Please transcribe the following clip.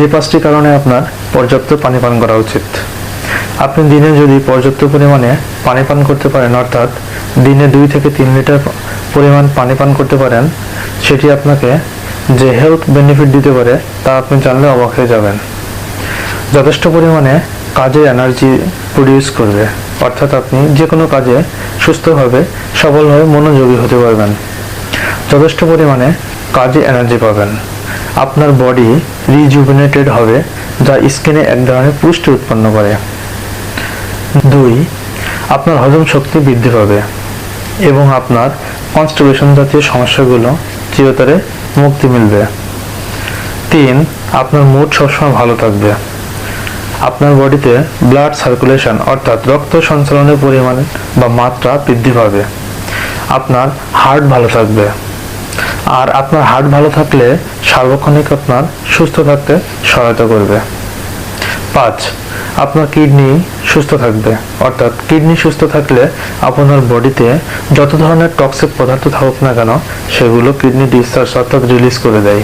যে পাঁচটি কারণে আপনার পর্যাপ্ত পানি পান করা উচিত। আপনি দিনে যদি পর্যাপ্ত পরিমাণে পানি পান করতে পারেন, অর্থাৎ দিনে দুই থেকে তিন লিটার পরিমাণ পানি পান করতে পারেন, সেটি আপনাকে যে হেলথ বেনিফিট দিতে পারে, তা আপনি জানলে অবাক হয়ে যাবেন। যথেষ্ট পরিমাণে কাজে এনার্জি প্রডিউস করবে, অর্থাৎ আপনি যে কোনো কাজে সুস্থভাবে সফলভাবে মনোযোগী হতে পারবেন। যথেষ্ট পরিমাণে কাজে এনার্জি পাবেন। আপনার বডি রিজুভিনেটেড হবে, যা স্কিনে এক ধরনের পুষ্টি উৎপন্ন করে। দুই, আপনার হজম শক্তি বৃদ্ধি পাবে এবং আপনার কনস্টিপেশন জাতীয় সমস্যাগুলো চিরতরে মুক্তি মিলবে। তিন, আপনার মুড সবসময় ভালো থাকবে। আপনার বডিতে ব্লাড সার্কুলেশন অর্থাৎ রক্ত সঞ্চালনের পরিমাণ বা মাত্রা বৃদ্ধি পাবে। আপনার হার্ট ভালো থাকবে। আর আপনার হার্ট ভালো থাকলে সার্বক্ষণিক আপনার সুস্থ থাকতে সহায়তা করবে। পাঁচ, আপনার কিডনি সুস্থ থাকবে। অর্থাৎ কিডনি সুস্থ থাকলে আপনার বডিতে যত ধরনের টক্সিক পদার্থ থাকুক না কেন, সেগুলো কিডনি ডিসচার্জ অর্থাৎ রিলিজ করে দেয়।